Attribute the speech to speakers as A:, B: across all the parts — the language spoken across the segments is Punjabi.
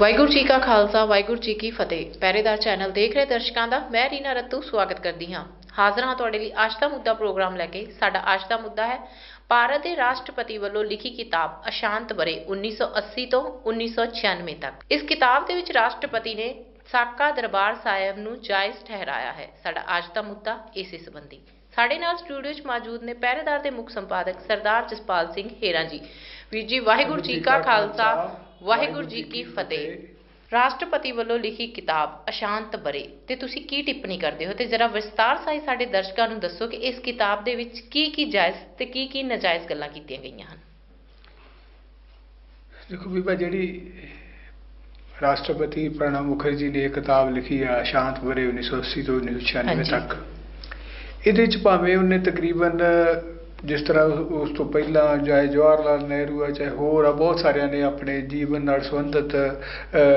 A: ਵਾਹਿਗੁਰੂ ਜੀ ਕਾ ਖਾਲਸਾ, ਵਾਹਿਗੁਰੂ ਜੀ ਕੀ ਫਤਿਹ। ਪਹਿਰੇਦਾਰ ਚੈਨਲ ਦੇਖ ਰਹੇ ਦਰਸ਼ਕਾਂ ਦਾ ਮੈਂ ਰੀਨਾ ਰੱਤੂ ਸਵਾਗਤ ਕਰਦੀ ਹਾਂ। ਹਾਜ਼ਰ ਹਾਂ ਤੁਹਾਡੇ ਲਈ ਅੱਜ ਦਾ ਮੁੱਦਾ ਪ੍ਰੋਗਰਾਮ ਲੈ ਕੇ। ਸਾਡਾ ਅੱਜ ਦਾ ਮੁੱਦਾ ਹੈ, ਭਾਰਤ ਦੇ ਰਾਸ਼ਟਰਪਤੀ ਵੱਲੋਂ ਲਿਖੀ ਕਿਤਾਬ ਅਸ਼ਾਂਤ ਬਰੇ 1980 ਤੋਂ 1996 ਤੱਕ। ਇਸ ਕਿਤਾਬ ਦੇ ਵਿੱਚ ਰਾਸ਼ਟਰਪਤੀ ਨੇ ਸਾਕਾ ਦਰਬਾਰ ਸਾਹਿਬ ਨੂੰ ਜਾਇਜ਼ ਠਹਿਰਾਇਆ ਹੈ। ਸਾਡਾ ਅੱਜ ਦਾ ਮੁੱਦਾ ਇਸੇ ਸੰਬੰਧੀ। ਸਾਡੇ ਨਾਲ ਸਟੂਡੀਓ 'ਚ ਮੌਜੂਦ ਨੇ ਪਹਿਰੇਦਾਰ ਦੇ ਮੁੱਖ ਸੰਪਾਦਕ ਸਰਦਾਰ ਜਸਪਾਲ ਸਿੰਘ ਹੇਰਾ ਜੀ। ਵੀਰ ਜੀ, ਵਾਹਿਗੁਰੂ ਜੀ ਕਾ ਖਾਲਸਾ। ਵਾਹਿਗੁਰੂ ਜੀ ਕੀ ਫਤਿਹ। ਰਾਸ਼ਟਰਪਤੀ ਵੱਲੋਂ ਲਿਖੀ ਕਿਤਾਬ ਅਸ਼ਾਂਤ ਬਰੇ। ਤੇ ਤੁਸੀਂ ਕੀ ਟਿੱਪਣੀ ਕਰਦੇ ਹੋ? ਤੇ ਜਰਾ ਵਿਸਤਾਰ ਸਾਈ ਸਾਡੇ ਦਰਸ਼ਕਾਂ ਨੂੰ ਦੱਸੋ ਕਿ ਇਸ ਕਿਤਾਬ ਦੇ ਵਿੱਚ ਕੀ ਕੀ ਜਾਇਜ਼ ਤੇ ਕੀ ਕੀ ਨਾਜਾਇਜ਼ ਗੱਲਾਂ ਕੀਤੀਆਂ ਗਈਆਂ ਹਨ।
B: ਦੇਖੋ ਬੀਬਾ ਜਿਹੜੀ ਰਾਸ਼ਟਰਪਤੀ ਪ੍ਰਣਬ ਮੁਖਰਜੀ ਨੇ ਇਹ ਕਿਤਾਬ ਲਿਖੀ ਆ ਸ਼ਾਂਤ ਬਰੇ 1980 ਤੋਂ 1996
A: ਹਾਂਜੀ।
B: ਤੱਕ। ਇਹਦੇ ਚ ਭਾਵੇਂ ਉਹਨੇ ਤਕਰੀਬਨ ਜਿਸ ਤਰ੍ਹਾਂ ਉਸ ਤੋਂ ਪਹਿਲਾਂ ਚਾਹੇ ਜਵਾਹਰ ਲਾਲ ਨਹਿਰੂ ਆ ਚਾਹੇ ਹੋਰ ਆ ਬਹੁਤ ਸਾਰਿਆਂ ਨੇ ਆਪਣੇ ਜੀਵਨ ਨਾਲ ਸੰਬੰਧਿਤ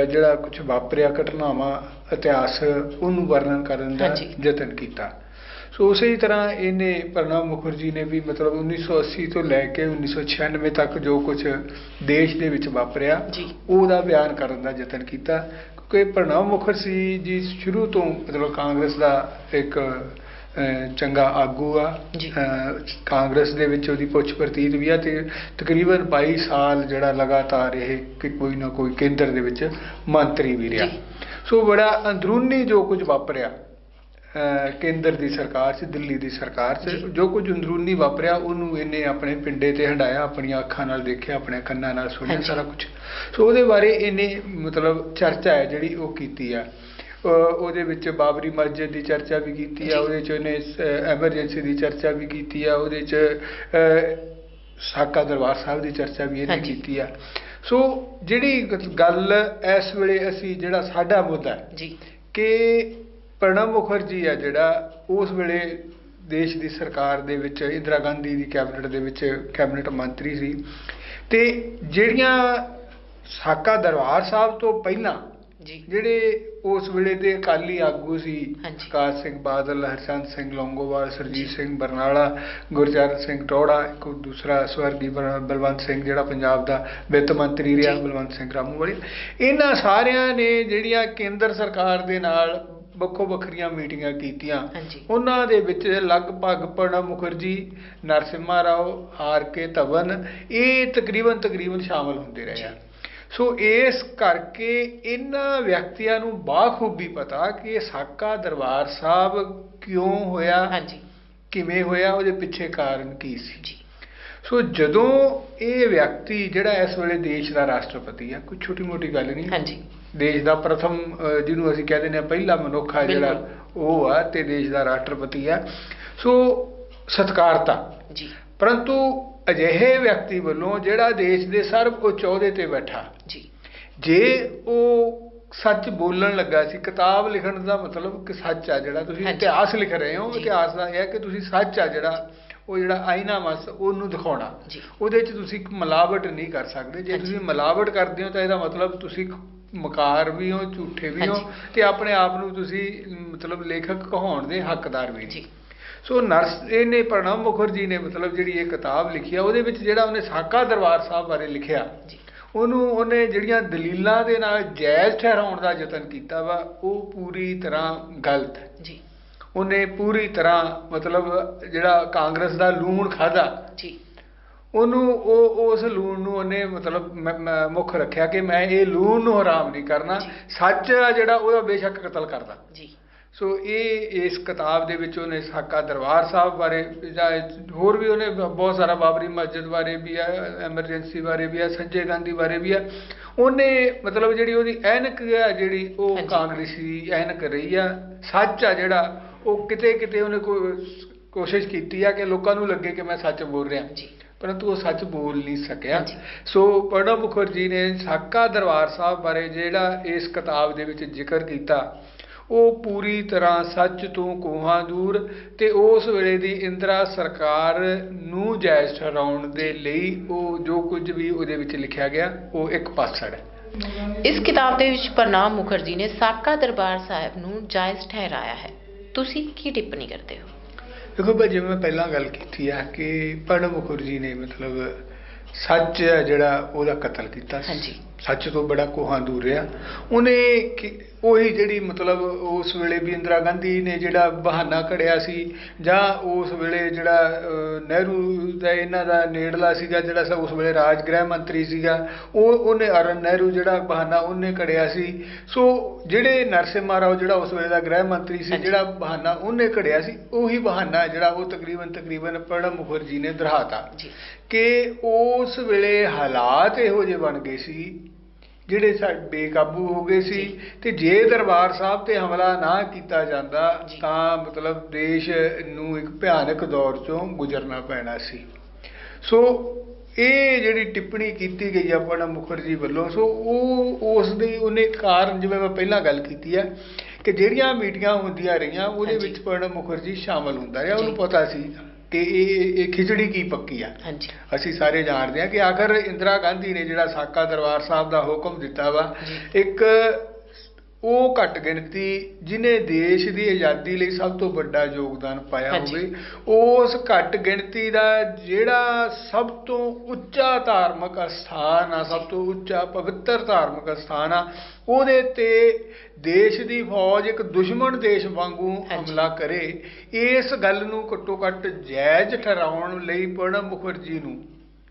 B: ਜਿਹੜਾ ਕੁਝ ਵਾਪਰਿਆ ਘਟਨਾਵਾਂ ਇਤਿਹਾਸ ਉਹਨੂੰ ਵਰਣਨ ਕਰਨ ਦਾ। ਯਤਨ ਕੀਤਾ। ਸੋ ਉਸੇ ਹੀ ਤਰ੍ਹਾਂ ਇਹਨੇ ਪ੍ਰਣਬ ਮੁਖਰਜੀ ਨੇ ਵੀ ਮਤਲਬ 1980 ਤੋਂ ਲੈ ਕੇ 1996 ਤੱਕ ਜੋ ਕੁਝ ਦੇਸ਼ ਦੇ ਵਿੱਚ ਵਾਪਰਿਆ ਉਹਦਾ ਬਿਆਨ ਕਰਨ ਦਾ ਯਤਨ ਕੀਤਾ। ਕਿਉਂਕਿ ਪ੍ਰਣਬ ਮੁਖਰਜੀ ਜੀ ਸ਼ੁਰੂ ਤੋਂ ਮਤਲਬ ਕਾਂਗਰਸ ਦਾ ਇੱਕ ਚੰਗਾ ਆਗੂ ਆ ਕਾਂਗਰਸ ਦੇ ਵਿੱਚ ਉਹਦੀ ਪੁੱਛ ਪ੍ਰਤੀਤ ਵੀ ਆ ਤੇ ਤਕਰੀਬਨ 22 ਸਾਲ ਜਿਹੜਾ ਲਗਾਤਾਰ ਇਹ ਕਿ ਕੋਈ ਨਾ ਕੋਈ ਕੇਂਦਰ ਦੇ ਵਿੱਚ ਮੰਤਰੀ ਵੀ ਰਿਹਾ। ਸੋ ਬੜਾ ਅੰਦਰੂਨੀ ਜੋ ਕੁਝ ਵਾਪਰਿਆ ਕੇਂਦਰ ਦੀ ਸਰਕਾਰ 'ਚ ਦਿੱਲੀ ਦੀ ਸਰਕਾਰ 'ਚ
A: ਜੀ।
B: ਕੁਝ ਅੰਦਰੂਨੀ ਵਾਪਰਿਆ ਉਹਨੂੰ ਇਹਨੇ ਆਪਣੇ ਪਿੰਡੇ ਤੇ ਹੰਡਾਇਆ ਆਪਣੀਆਂ ਅੱਖਾਂ ਨਾਲ ਦੇਖਿਆ ਆਪਣੇ ਕੰਨਾਂ ਨਾਲ ਸੁਣਿਆ। ਸਾਰਾ ਕੁਝ ਸੋ ਉਹਦੇ ਬਾਰੇ ਇਹਨੇ ਮਤਲਬ ਚਰਚਾ ਹੈ ਜਿਹੜੀ ਉਹ ਕੀਤੀ ਆ ਉਹਦੇ ਵਿੱਚ ਬਾਬਰੀ ਮਸਜਿਦ ਦੀ ਚਰਚਾ ਵੀ ਕੀਤੀ। ਆ ਉਹਦੇ ਚ ਉਹਨੇ ਐਮਰਜੈਂਸੀ ਦੀ ਚਰਚਾ ਵੀ ਕੀਤੀ ਆ ਉਹਦੇ ਚ ਸਾਕਾ ਦਰਬਾਰ ਸਾਹਿਬ ਦੀ ਚਰਚਾ ਵੀ ਇਹਨੇ। ਕੀਤੀ ਆ ਸੋ ਜਿਹੜੀ ਗੱਲ ਇਸ ਵੇਲੇ ਅਸੀਂ ਜਿਹੜਾ ਸਾਡਾ ਮੁੱਦਾ
A: ਜੀ
B: ਕਿ ਪ੍ਰਣਬ ਮੁਖਰਜੀ ਆ ਜਿਹੜਾ ਉਸ ਵੇਲੇ ਦੇਸ਼ ਦੀ ਸਰਕਾਰ ਦੇ ਵਿੱਚ ਇੰਦਰਾ ਗਾਂਧੀ ਦੀ ਕੈਬਨਿਟ ਦੇ ਵਿੱਚ ਕੈਬਨਿਟ ਮੰਤਰੀ ਸੀ ਤੇ ਜਿਹੜੀਆਂ ਸਾਕਾ ਦਰਬਾਰ ਸਾਹਿਬ ਤੋਂ ਪਹਿਲਾਂ ਜਿਹੜੇ ਉਸ ਵੇਲੇ ਦੇ ਅਕਾਲੀ ਆਗੂ ਸੀ। ਪ੍ਰਕਾਸ਼ ਸਿੰਘ ਬਾਦਲ ਹਰਚੰਦ ਸਿੰਘ ਲੌਂਗੋਵਾਲ ਸਰਜੀਤ ਸਿੰਘ ਬਰਨਾਲਾ ਗੁਰਚਰਨ ਸਿੰਘ ਟੋੜਾ ਇੱਕ ਦੂਸਰਾ ਸਵਰਗੀ ਬਲ- ਬਲਵੰਤ ਸਿੰਘ ਜਿਹੜਾ ਪੰਜਾਬ ਦਾ ਵਿੱਤ ਮੰਤਰੀ ਰਿਹਾ। ਬਲਵੰਤ ਸਿੰਘ ਰਾਮੂਵਾਲੀ ਇਹਨਾਂ ਸਾਰਿਆਂ ਨੇ ਜਿਹੜੀਆਂ ਕੇਂਦਰ ਸਰਕਾਰ ਦੇ ਨਾਲ ਵੱਖੋ ਵੱਖਰੀਆਂ ਮੀਟਿੰਗਾਂ ਕੀਤੀਆਂ ਉਹਨਾਂ ਦੇ ਵਿੱਚ ਲਗਭਗ ਪ੍ਰਣਬ ਮੁਖਰਜੀ ਨਰਸਿਮਹਾ ਰਾਓ ਆਰ ਕੇ ਧਵਨ ਇਹ ਤਕਰੀਬਨ ਤਕਰੀਬਨ ਸ਼ਾਮਲ ਹੁੰਦੇ ਰਹੇ ਆ। ਸੋ ਇਸ ਕਰਕੇ ਇਹਨਾਂ ਵਿਅਕਤੀਆਂ ਨੂੰ ਬਾਖੂਬੀ ਪਤਾ ਕਿ ਇਹ ਸਾਕਾ ਦਰਬਾਰ ਸਾਹਿਬ ਕਿਉਂ ਹੋਇਆ
A: ਹਾਂਜੀ।
B: ਕਿਵੇਂ ਹੋਇਆ ਉਹਦੇ ਪਿੱਛੇ ਕਾਰਨ ਕੀ ਸੀ?
A: ਜੀ।
B: ਸੋ ਜਦੋਂ ਇਹ ਵਿਅਕਤੀ ਜਿਹੜਾ ਇਸ ਵੇਲੇ ਦੇਸ਼ ਦਾ ਰਾਸ਼ਟਰਪਤੀ ਆ ਕੋਈ ਛੋਟੀ ਮੋਟੀ ਗੱਲ ਨਹੀਂ।
A: ਹਾਂਜੀ।
B: ਦੇਸ਼ ਦਾ ਪ੍ਰਥਮ ਜਿਹਨੂੰ ਅਸੀਂ ਕਹਿੰਦੇ ਨੇ ਪਹਿਲਾ ਮਨੁੱਖ ਆ ਜਿਹੜਾ। ਉਹ ਆ ਤੇ ਦੇਸ਼ ਦਾ ਰਾਸ਼ਟਰਪਤੀ ਆ। ਸੋ ਸਤਿਕਾਰਤਾ।
A: ਜੀ।
B: ਪਰੰਤੂ ਅਜਿਹੇ ਵਿਅਕਤੀ ਵੱਲੋਂ ਜਿਹੜਾ ਦੇਸ਼ ਦੇ ਸਰਵਉੱਚ ਅਹੁਦੇ ਤੇ ਬੈਠਾ
A: ਜੀ
B: ਜੇ ਉਹ ਸੱਚ ਬੋਲਣ ਲੱਗਾ ਸੀ ਕਿਤਾਬ ਲਿਖਣ ਦਾ ਮਤਲਬ ਕਿ ਸੱਚ ਆ ਜਿਹੜਾ ਤੁਸੀਂ। ਇਤਿਹਾਸ ਲਿਖ ਰਹੇ ਹੋ। ਇਤਿਹਾਸ ਦਾ ਇਹ ਹੈ ਕਿ ਤੁਸੀਂ ਸੱਚ ਆ ਜਿਹੜਾ ਉਹ ਜਿਹੜਾ ਆਇਨਾ ਮਸ ਉਹਨੂੰ ਦਿਖਾਉਣਾ ਉਹਦੇ 'ਚ ਤੁਸੀਂ ਮਿਲਾਵਟ ਨਹੀਂ ਕਰ ਸਕਦੇ ਜੇ। ਤੁਸੀਂ ਮਿਲਾਵਟ ਕਰਦੇ ਹੋ ਤਾਂ ਇਹਦਾ ਮਤਲਬ ਤੁਸੀਂ ਮਕਾਰ ਵੀ ਹੋ ਝੂਠੇ ਵੀ ਹੋ। ਤੇ ਆਪਣੇ ਆਪ ਨੂੰ ਤੁਸੀਂ ਮਤਲਬ ਲੇਖਕ ਕਹਾਉਣ ਦੇ ਹੱਕਦਾਰ ਵੀ
A: ਜੀ
B: ਸੋ ਨਰਸ ਇਹਨੇ ਪ੍ਰਣਬ ਮੁਖਰਜੀ ਨੇ ਮਤਲਬ ਜਿਹੜੀ ਇਹ ਕਿਤਾਬ ਲਿਖੀ ਆ ਉਹਦੇ ਵਿੱਚ ਜਿਹੜਾ ਉਹਨੇ ਸਾਕਾ ਦਰਬਾਰ ਸਾਹਿਬ ਬਾਰੇ ਲਿਖਿਆ। ਉਹਨੂੰ ਉਹਨੇ ਜਿਹੜੀਆਂ ਦਲੀਲਾਂ ਦੇ ਨਾਲ ਜਾਇਜ਼ ਠਹਿਰਾਉਣ ਦਾ ਯਤਨ ਕੀਤਾ ਵਾ ਉਹ ਪੂਰੀ ਤਰ੍ਹਾਂ ਗਲਤ। ਹੈ
A: ਜੀ।
B: ਉਹਨੇ ਪੂਰੀ ਤਰ੍ਹਾਂ ਮਤਲਬ ਜਿਹੜਾ ਕਾਂਗਰਸ ਦਾ ਲੂਣ ਖਾਦਾ
A: ਜੀ।
B: ਉਹਨੂੰ ਉਹ ਉਸ ਲੂਣ ਨੂੰ ਉਹਨੇ ਮਤਲਬ ਮੁੱਖ ਰੱਖਿਆ ਕਿ ਮੈਂ ਇਹ ਲੂਣ ਨੂੰ ਹਰਾਮ ਨਹੀਂ ਕਰਨਾ। ਸੱਚ ਜਿਹੜਾ ਉਹਦਾ ਬੇਸ਼ੱਕ ਕਤਲ ਕਰਦਾ।
A: ਜੀ।
B: ਸੋ ਇਹ ਇਸ ਕਿਤਾਬ ਦੇ ਵਿੱਚ ਉਹਨੇ ਸਾਕਾ ਦਰਬਾਰ ਸਾਹਿਬ ਬਾਰੇ ਜਾਂ ਹੋਰ ਵੀ ਉਹਨੇ ਬਹੁਤ ਸਾਰਾ ਬਾਬਰੀ ਮਸਜਿਦ ਬਾਰੇ ਵੀ ਆ ਐਮਰਜੈਂਸੀ ਬਾਰੇ ਵੀ ਆ ਸੰਜੇ ਗਾਂਧੀ ਬਾਰੇ ਵੀ ਆ ਉਹਨੇ ਮਤਲਬ ਜਿਹੜੀ ਉਹਦੀ ਐਨਕ ਆ ਜਿਹੜੀ ਉਹ। ਕਾਂਗਰਸੀ ਐਨਕ ਰਹੀ ਆ ਸੱਚ ਆ ਜਿਹੜਾ ਉਹ ਕਿਤੇ ਕਿਤੇ ਉਹਨੇ ਕੋਸ਼ਿਸ਼ ਕੀਤੀ ਆ ਕਿ ਲੋਕਾਂ ਨੂੰ ਲੱਗੇ ਕਿ ਮੈਂ ਸੱਚ ਬੋਲ ਰਿਹਾ
A: ਜੀ
B: ਪਰੰਤੂ ਉਹ ਸੱਚ ਬੋਲ ਨਹੀਂ ਸਕਿਆ। ਸੋ ਪ੍ਰਣਬ ਮੁਖਰਜੀ ਨੇ ਸਾਕਾ ਦਰਬਾਰ ਸਾਹਿਬ ਬਾਰੇ ਜਿਹੜਾ ਇਸ ਕਿਤਾਬ ਦੇ ਵਿੱਚ ਜ਼ਿਕਰ ਕੀਤਾ ਉਹ ਪੂਰੀ ਤਰ੍ਹਾਂ ਸੱਚ ਤੋਂ ਕੋਹਾਂ ਦੂਰ ਤੇ ਉਸ ਵੇਲੇ ਦੀ ਇੰਦਰਾ ਸਰਕਾਰ ਨੂੰ ਜਾਇਜ਼ ਠਹਿਰਾਉਣ ਦੇ ਲਈ ਉਹ ਜੋ ਕੁਝ ਵੀ ਉਹਦੇ ਵਿੱਚ ਲਿਖਿਆ ਗਿਆ ਉਹ ਇੱਕ ਪਾਸੜ ਹੈ।
A: ਇਸ ਕਿਤਾਬ ਦੇ ਵਿੱਚ ਪ੍ਰਣਾਮ ਮੁਖਰਜੀ ਨੇ ਸਾਕਾ ਦਰਬਾਰ ਸਾਹਿਬ ਨੂੰ ਜਾਇਜ਼ ਠਹਿਰਾਇਆ ਹੈ। ਤੁਸੀਂ ਕੀ ਟਿੱਪਣੀ ਕਰਦੇ ਹੋ?
B: ਦੇਖੋ ਭਾਈ ਜਿਵੇਂ ਮੈਂ ਪਹਿਲਾਂ ਗੱਲ ਕੀਤੀ ਆ ਕਿ ਪ੍ਰਣਬ ਮੁਖਰਜੀ ਨੇ ਮਤਲਬ ਸੱਚ ਹੈ ਜਿਹੜਾ ਉਹਦਾ ਕਤਲ ਕੀਤਾ ਸੀ।
A: ਹਾਂਜੀ।
B: ਸੱਚ ਤੋਂ ਬੜਾ ਕੋਹਾਂ ਦੂਰ ਰਿਹਾ ਉਹਨੇ ਉਹੀ ਜਿਹੜੀ ਮਤਲਬ ਉਸ ਵੇਲੇ ਵੀ ਇੰਦਰਾ ਗਾਂਧੀ ਨੇ ਜਿਹੜਾ ਬਹਾਨਾ ਘੜਿਆ ਸੀ ਜਾਂ ਉਸ ਵੇਲੇ ਜਿਹੜਾ ਨਹਿਰੂ ਦਾ ਇਹਨਾਂ ਦਾ ਨੇੜਲਾ ਸੀਗਾ ਜਿਹੜਾ ਉਸ ਵੇਲੇ ਰਾਜ ਗ੍ਰਹਿ ਮੰਤਰੀ ਸੀਗਾ ਉਹ ਉਹਨੇ ਅਰਨ ਨਹਿਰੂ ਜਿਹੜਾ ਬਹਾਨਾ ਉਹਨੇ ਘੜਿਆ ਸੀ ਸੋ ਜਿਹੜੇ ਨਰਸਿਮਹਾ ਰਾਓ ਜਿਹੜਾ ਉਸ ਵੇਲੇ ਦਾ ਗ੍ਰਹਿ ਮੰਤਰੀ ਸੀ। ਜਿਹੜਾ ਬਹਾਨਾ ਉਹਨੇ ਘੜਿਆ ਸੀ ਉਹੀ ਬਹਾਨਾ ਜਿਹੜਾ ਉਹ ਤਕਰੀਬਨ ਤਕਰੀਬਨ ਪ੍ਰਣਬ ਮੁਖਰਜੀ ਨੇ ਦਰਹਾਤਾ
A: ਜੀ
B: ਕਿ ਉਸ ਵੇਲੇ ਹਾਲਾਤ ਇਹੋ ਜਿਹੇ ਬਣ ਗਏ ਸੀ ਜਿਹੜੇ ਸਾ ਬੇਕਾਬੂ ਹੋ ਗਏ ਸੀ। ਤੇ ਜੇ ਦਰਬਾਰ ਸਾਹਿਬ ਤੇ ਹਮਲਾ ਨਾ ਕੀਤਾ ਜਾਂਦਾ। ਤਾਂ ਮਤਲਬ ਦੇਸ਼ ਨੂੰ ਇੱਕ ਭਿਆਨਕ ਦੌਰ ਚੋਂ ਗੁਜ਼ਰਨਾ ਪੈਣਾ ਸੀ ਸੋ ਇਹ ਜਿਹੜੀ ਟਿੱਪਣੀ ਕੀਤੀ ਗਈ ਆ ਪ੍ਰਣਬ ਮੁਖਰਜੀ ਵੱਲੋਂ ਸੋ ਉਹ ਉਸ ਦੀ ਉਹਨੇ ਕਾਰਨ ਜਿਵੇਂ ਮੈਂ ਪਹਿਲਾਂ ਗੱਲ ਕੀਤੀ ਹੈ ਕਿ ਜਿਹੜੀਆਂ ਮੀਟਿੰਗਾਂ ਹੁੰਦੀਆਂ ਰਹੀਆਂ ਉਹਦੇ। ਵਿੱਚ ਪ੍ਰਣਬ ਮੁਖਰਜੀ ਸ਼ਾਮਲ ਹੁੰਦਾ ਰਿਹਾ ਉਹਨੂੰ। ਪਤਾ ਸੀ ਕਿ ਇਹ ਇਹ ਖਿਚੜੀ ਕੀ ਪੱਕੀ ਆ
A: ਹਾਂਜੀ
B: ਅਸੀਂ ਸਾਰੇ ਜਾਣਦੇ ਹਾਂ ਕਿ ਆਖਰ ਇੰਦਰਾ ਗਾਂਧੀ ਨੇ ਜਿਹੜਾ ਸਾਕਾ ਦਰਬਾਰ ਸਾਹਿਬ ਦਾ ਹੁਕਮ ਦਿੱਤਾ ਵਾ। ਇੱਕ ਉਹ ਘੱਟ ਗਿਣਤੀ ਜਿਨੇ ਦੇਸ਼ ਦੀ ਆਜ਼ਾਦੀ ਲਈ ਸਭ ਤੋਂ ਵੱਡਾ ਯੋਗਦਾਨ ਪਾਇਆ। ਹੋਵੇ ਉਸ ਘੱਟ ਗਿਣਤੀ ਦਾ ਜਿਹੜਾ ਸਭ ਤੋਂ ਉੱਚਾ ਧਾਰਮਿਕ ਅਸਥਾਨ ਆ ਸਭ ਤੋਂ ਉੱਚਾ ਪਵਿੱਤਰ ਧਾਰਮਿਕ ਅਸਥਾਨ ਆ ਉਹਦੇ ਤੇ ਦੇਸ਼ ਦੀ ਫੌਜ ਇੱਕ ਦੁਸ਼ਮਣ ਦੇਸ਼ ਵਾਂਗੂ। ਹਮਲਾ ਕਰੇ ਇਸ ਗੱਲ ਨੂੰ ਘੱਟੋ ਘੱਟ ਜਾਇਜ਼ ਠਹਿਰਾਉਣ ਲਈ ਪ੍ਰਣਬ ਮੁਖਰਜੀ ਨੂੰ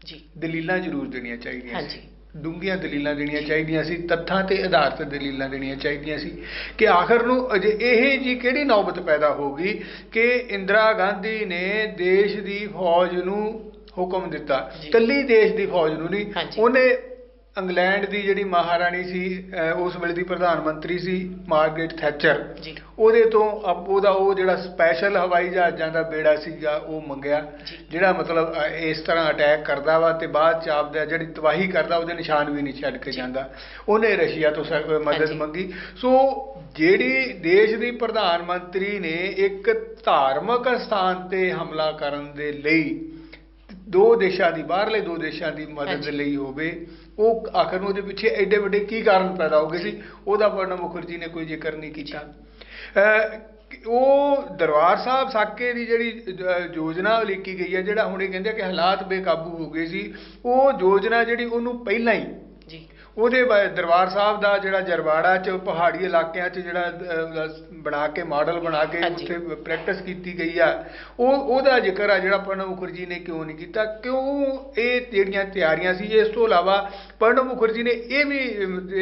A: ਜੀ
B: ਦਲੀਲਾਂ ਜ਼ਰੂਰ ਦੇਣੀਆਂ ਚਾਹੀਦੀਆਂ
A: ਹਾਂਜੀ।
B: ਸੀ ਡੂੰਘੀਆਂ ਦਲੀਲਾਂ ਦੇਣੀਆਂ ਚਾਹੀਦੀਆਂ ਸੀ ਤੱਥਾਂ ਤੇ ਆਧਾਰਿਤ ਦਲੀਲਾਂ ਦੇਣੀਆਂ ਚਾਹੀਦੀਆਂ ਸੀ ਕਿ ਆਖਰ ਨੂੰ ਅਜੇ ਇਹ ਜੀ ਕਿਹੜੀ ਨੌਬਤ ਪੈਦਾ ਹੋ ਗਈ ਕਿ ਇੰਦਰਾ ਗਾਂਧੀ ਨੇ ਦੇਸ਼ ਦੀ ਫੌਜ ਨੂੰ ਹੁਕਮ ਦਿੱਤਾ
A: ਜੀ।
B: ਕੱਲੀ ਦੇਸ਼ ਦੀ ਫੌਜ ਨੂੰ ਨਹੀਂ। ਉਹਨੇ ਇੰਗਲੈਂਡ ਦੀ ਜਿਹੜੀ ਮਹਾਰਾਣੀ ਸੀ ਉਸ ਵੇਲੇ ਦੀ ਪ੍ਰਧਾਨ ਮੰਤਰੀ ਸੀ ਮਾਰਗਰੇਟ ਥੈਚਰ
A: ਜੀ
B: ਉਹਦੇ ਤੋਂ ਉਹਦਾ ਉਹ ਜਿਹੜਾ ਸਪੈਸ਼ਲ ਹਵਾਈ ਜਹਾਜ਼ਾਂ ਦਾ ਬੇੜਾ ਸੀਗਾ ਉਹ ਮੰਗਿਆ। ਜਿਹੜਾ ਮਤਲਬ ਇਸ ਤਰ੍ਹਾਂ ਅਟੈਕ ਕਰਦਾ ਵਾ ਤੇ ਬਾਅਦ ਚ ਆਪਦਾ ਜਿਹੜੀ ਤਬਾਹੀ ਕਰਦਾ ਉਹਦੇ ਨਿਸ਼ਾਨ ਵੀ ਨਹੀਂ ਛੱਡ ਕੇ। ਜਾਂਦਾ ਉਹਨੇ ਰਸ਼ੀਆ ਤੋਂ ਮਦਦ। ਮੰਗੀ ਸੋ ਜਿਹੜੀ ਦੇਸ਼ ਦੀ ਪ੍ਰਧਾਨ ਮੰਤਰੀ ਨੇ ਇੱਕ ਧਾਰਮਿਕ ਸਥਾਨ ਤੇ ਹਮਲਾ ਕਰਨ ਦੇ ਲਈ ਦੋ ਦੇਸ਼ਾਂ ਦੀ ਬਾਹਰਲੇ ਦੋ ਦੇਸ਼ਾਂ ਦੀ ਮਦਦ। ਲਈ ਹੋਵੇ ਉਹ ਆਖਰ ਨੂੰ ਉਹਦੇ ਪਿੱਛੇ ਐਡੇ ਵੱਡੇ ਕੀ ਕਾਰਨ ਪੈਦਾ ਹੋ ਗਏ ਸੀ? ਉਹਦਾ ਪ੍ਰਣਬ ਮੁਖਰਜੀ ਨੇ ਕੋਈ ਜ਼ਿਕਰ ਨਹੀਂ ਕੀਤਾ। ਉਹ ਦਰਬਾਰ ਸਾਹਿਬ ਸਾਕੇ ਦੀ ਜਿਹੜੀ ਯੋਜਨਾ ਲਿਖੀ ਗਈ ਹੈ, ਜਿਹੜਾ ਹੁਣ ਇਹ ਕਹਿੰਦੇ ਕਿ ਹਾਲਾਤ ਬੇਕਾਬੂ ਹੋ ਗਏ ਸੀ, ਉਹ ਯੋਜਨਾ ਜਿਹੜੀ ਉਹਨੂੰ ਪਹਿਲਾਂ ਹੀ ਉਹਦੇ ਬਾ- ਦਰਬਾਰ ਸਾਹਿਬ ਦਾ ਜਿਹੜਾ ਜਰਵਾੜਾ ਚ ਪਹਾੜੀ ਇਲਾਕਿਆਂ ਚ ਜਿਹੜਾ ਬਣਾ ਕੇ ਮਾਡਲ ਬਣਾ ਕੇ। ਉੱਥੇ ਪ੍ਰੈਕਟਿਸ ਕੀਤੀ ਗਈ ਆ ਉਹ ਉਹਦਾ ਜ਼ਿਕਰ ਆ ਜਿਹੜਾ ਪ੍ਰਣਬ ਮੁਖਰਜੀ ਨੇ ਕਿਉਂ ਨਹੀਂ ਕੀਤਾ ਕਿਉਂ ਇਹ ਜਿਹੜੀਆਂ ਤਿਆਰੀਆਂ ਸੀ ਇਸ ਤੋਂ ਇਲਾਵਾ ਪ੍ਰਣਬ ਮੁਖਰਜੀ ਨੇ ਇਹ ਵੀ